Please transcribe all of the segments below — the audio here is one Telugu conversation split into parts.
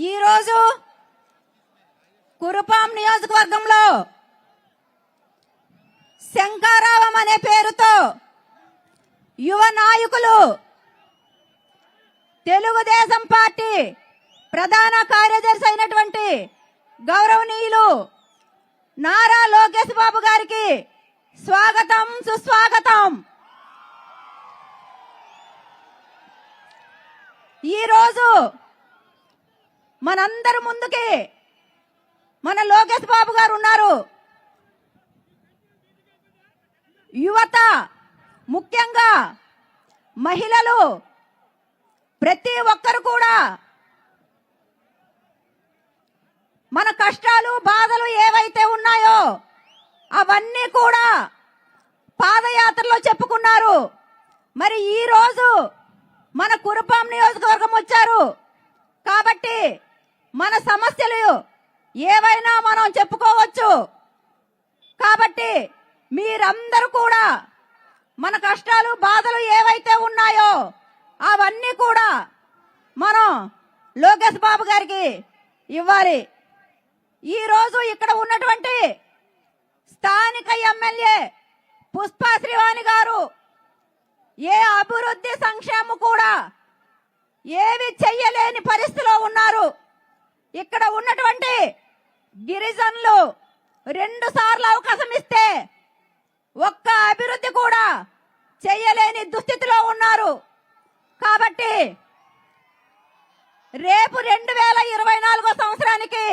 ఈరోజు కురుపాం నియోజకవర్గంలో శంకారావం అనే పేరుతో యువ నాయకులు తెలుగుదేశం పార్టీ ప్రధాన కార్యదర్శి అయినటువంటి గౌరవనీయులు నారా లోకేష్ బాబు గారికి స్వాగతం సుస్వాగతం. ఈరోజు మనందరి ముందుకి మన లోకేష్ బాబు గారు ఉన్నారు. యువత ముఖ్యంగా మహిళలు ప్రతి ఒక్కరు కూడా మన కష్టాలు బాధలు ఏవైతే ఉన్నాయో అవన్నీ కూడా పాదయాత్రలో చెప్పుకున్నారు. మరి ఈ రోజు మన కురుపాం నియోజకవర్గం వచ్చారు. కాబట్టి మన సమస్యలు ఏవైనా మనం చెప్పుకోవచ్చు. కాబట్టి మీరందరూ కూడా మన కష్టాలు బాధలు ఏవైతే ఉన్నాయో అవన్నీ కూడా మనం లోకేష్ బాబు గారికి ఇవ్వాలి. ఈరోజు ఇక్కడ ఉన్నటువంటి స్థానిక ఎమ్మెల్యే పుష్ప శ్రీవాణి గారు ఏ అభివృద్ధి సంక్షేమం కూడా ఏవి చెయ్యలేని పరిస్థితిలో ఉన్నారు. ఇక్కడ ఉన్నటువంటి గిరిజనులు రెండు సార్లు అవకాశం ఇస్తే ఒక్క అభివృద్ధి కూడా చెయ్యలేని దుస్థితిలో ఉన్నారు. కాబట్టి రేపు రెండు వేల ఇరవై నాలుగో సంవత్సరానికి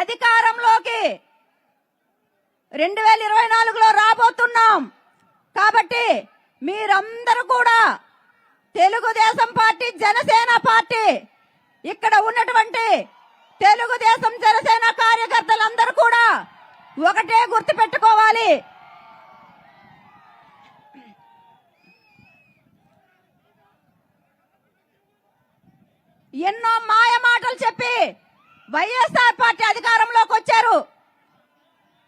అధికారంలోకి రెండు వేల ఇరవై నాలుగులో రాబోతున్నాం. కాబట్టి మీరందరూ కూడా తెలుగుదేశం పార్టీ జనసేన పార్టీ. ఇక్కడ ఉన్నటువంటి తెలుగుదేశం జనసేన కార్యకర్తలందరూ కూడా ఒకటే గుర్తు పెట్టుకోవాలి ఎన్నో మాయ మాటలు చెప్పి వైఎస్ఆర్ పార్టీ అధికారంలోకి వచ్చారు.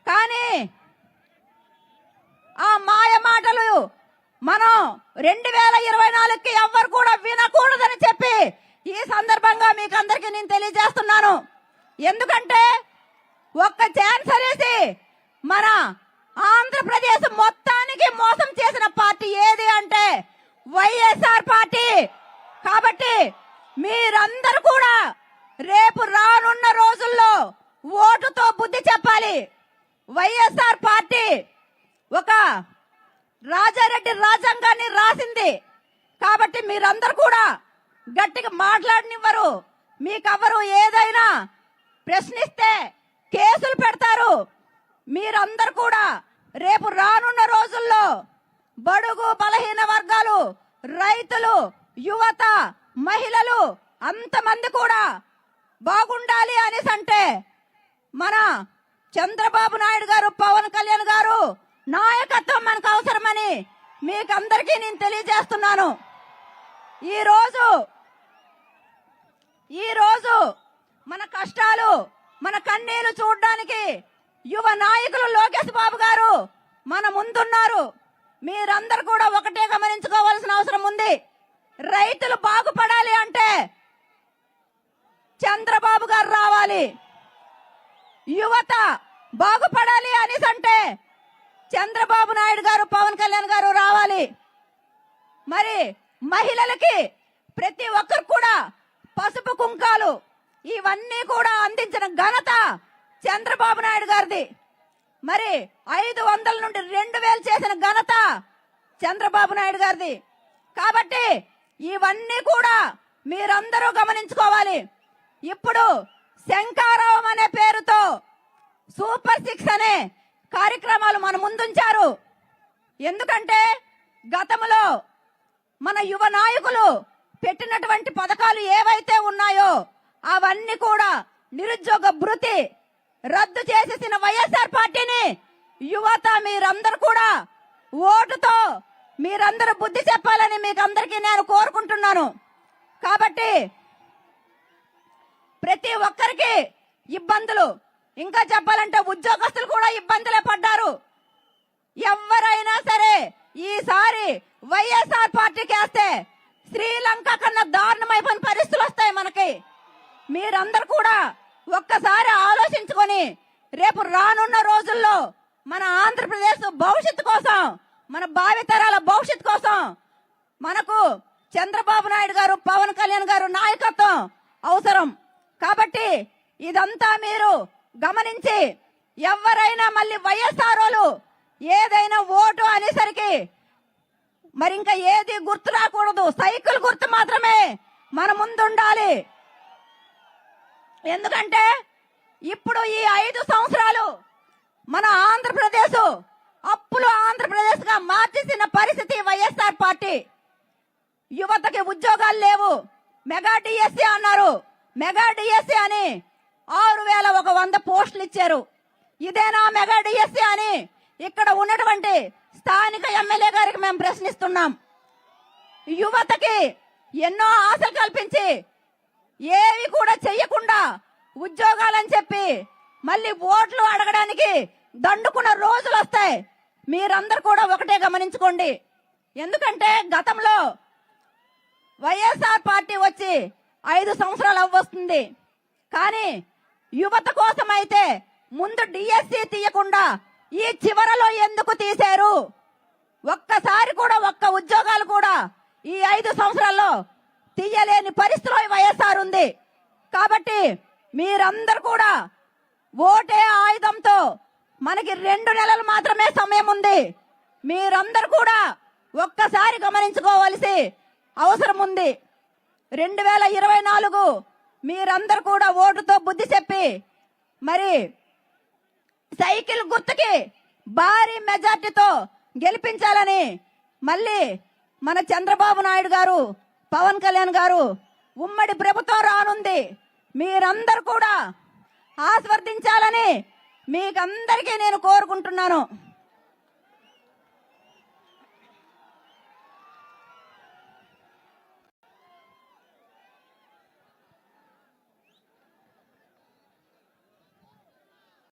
కానీ ఆ మాయ మాటలు మనం రెండు వేల ఇరవై నాలుగుకి ఎవ్వరు కూడా వినకూడదని చెప్పి ఈ సందర్భంగా మీకు అందరికీ నేను తెలియజేస్తున్నాను. ఎందుకంటే ఒక్క ఛాన్స్ అనేసి మన ఆంధ్రప్రదేశ్ మొత్తానికి మోసం చేసిన పార్టీ ఏది అంటే వైఎస్ఆర్ పార్టీ. కాబట్టి మీరందరూ కూడా రేపు రానున్న రోజుల్లో ఓటుతో బుద్ధి చెప్పాలి. వైఎస్ఆర్ పార్టీ ఒక రాజారెడ్డి రాజ్యాంగాన్ని రాసింది. కాబట్టి మీరందరూ కూడా గట్టిగా మాట్లాడనివ్వరు. మీకెవరు ఏదైనా ప్రశ్నిస్తే కేసులు పెడతారు. మీరందరూ కూడా రేపు రానున్న రోజుల్లో బడుగు బలహీన వర్గాలు రైతులు యువత మహిళలు అంతమంది కూడా బాగుండాలి అనేసి అంటే మన చంద్రబాబు నాయుడు గారు పవన్ కళ్యాణ్ గారు నాయకత్వం మనకు మీకందరికీ నేను తెలియజేస్తున్నాను. ఈ రోజు ఈ రోజు మన కష్టాలు మన కన్నీళ్ళు చూడడానికి యువ నాయకులు లోకేష్ బాబు గారు మన ముందున్నారు. మీరందరూ కూడా ఒకటే గమనించుకోవాల్సిన అవసరం ఉంది. రైతులు బాగుపడాలి అంటే చంద్రబాబు గారు రావాలి. యువత బాగుపడాలి అనేసి అంటే చంద్రబాబు నాయుడు గారు పవన్ కళ్యాణ్ గారు రావాలి మరి మహిళలకి ప్రతి ఒక్కరు కూడా పసుపు కుంకాలు ఇవన్నీ కూడా అందించిన ఘనత చంద్రబాబు నాయుడు గారిది. మరి ఐదు వందల నుండి రెండు వేలు చేసిన ఘనత చంద్రబాబు నాయుడు గారిది. కాబట్టి ఇవన్నీ కూడా మీరందరూ గమనించుకోవాలి. ఇప్పుడు శంకారావం అనే పేరుతో సూపర్ సిక్స్ అనే కార్యక్రమాలు మన ముందుంచారు. ఎందుకంటే గతంలో మన యువ నాయకులు పెట్టినటువంటి పథకాలు ఏవైతే ఉన్నాయో అవన్నీ కూడా నిరుద్యోగ భృతి రద్దు చేసేసిన వైఎస్ఆర్ పార్టీని యువత మీరందరూ కూడా ఓటుతో మీరందరూ బుద్ధి చెప్పాలని మీకు అందరికీ నేను కోరుకుంటున్నాను. కాబట్టి ప్రతి ఒక్కరికి ఇబ్బందులు ఇంకా చెప్పాలంటే ఉద్యోగస్తులు కూడా ఇబ్బందులే పడ్డారు. ఎవరైనా సరే ఈసారి వైఎస్ఆర్ పార్టీకి వేస్తే శ్రీలంక కన్నా దారుణమైపోయిన పరిస్థితులు వస్తాయి మనకి. మీరందరూ కూడా ఒక్కసారి ఆలోచించుకొని రేపు రానున్న రోజుల్లో మన ఆంధ్రప్రదేశ్ భవిష్యత్తు కోసం మన భావితరాల భవిష్యత్తు కోసం మనకు చంద్రబాబు నాయుడు గారు పవన్ కళ్యాణ్ గారు నాయకత్వం అవసరం. కాబట్టి ఇదంతా మీరు గమనించి ఎవరైనా మళ్ళీ వైఎస్ఆర్ ఏదైనా ఓటు అనేసరికి మరి ఇంకా ఏది గుర్తు రాకూడదు. సైకిల్ గుర్తు మాత్రమే మన ముందు ఉండాలి ఎందుకంటే ఇప్పుడు ఈ ఐదు సంవత్సరాలు మన ఆంధ్రప్రదేశ్ అప్పులు ఆంధ్రప్రదేశ్గా మార్చేసిన పరిస్థితి వైఎస్ఆర్ పార్టీ. యువతకి ఉద్యోగాలు లేవు. మెగా డిఎస్సి అన్నారు. మెగా డిఎస్సి అని ఆరు వేల ఒక వంద పోస్టులు ఇచ్చారు. ఇదేనా మెగా డిఎస్సి అని ఇక్కడ ఉన్నటువంటి స్థానిక ఎమ్మెల్యే గారికి మేము ప్రశ్నిస్తున్నాం. యువతకి ఎన్నో ఆశలు కల్పించి ఏవి కూడా చెయ్యకుండా ఉద్యోగాలని చెప్పి మళ్ళీ ఓట్లు అడగడానికి దండుకున్న రోజులు వస్తాయి. మీరందరూ కూడా ఒకటే గమనించుకోండి. ఎందుకంటే గతంలో వైఎస్ఆర్ పార్టీ వచ్చి ఐదు సంవత్సరాలు అవ్వొస్తుంది. కానీ యువత కోసం అయితే ముందు డిఎస్సి తీయకుండా ఈ చివరలో ఎందుకు తీశారు? ఒక్కసారి కూడా ఒక్క ఉద్యోగాలు కూడా ఈ ఐదు సంవత్సరాల్లో తీయలేని పరిస్థితిలో వైఎస్ఆర్ ఉంది. కాబట్టి మీరందరూ కూడా ఓటే ఆయుధంతో మనకి రెండు నెలలు మాత్రమే సమయం ఉంది. మీరందరూ కూడా ఒక్కసారి గమనించుకోవలసి అవసరం ఉంది. రెండు వేల ఇరవై నాలుగు మీరందరూ కూడా ఓటుతో బుద్ధి చెప్పి మరి సైకిల్ గుర్తుకి భారీ మెజార్టీతో గెలిపించాలని మళ్ళీ మన చంద్రబాబు నాయుడు గారు పవన్ కళ్యాణ్ గారు ఉమ్మడి ప్రభుత్వం రానుంది. మీరందరూ కూడా ఆస్వర్దించాలని మీకందరికీ నేను కోరుకుంటున్నాను.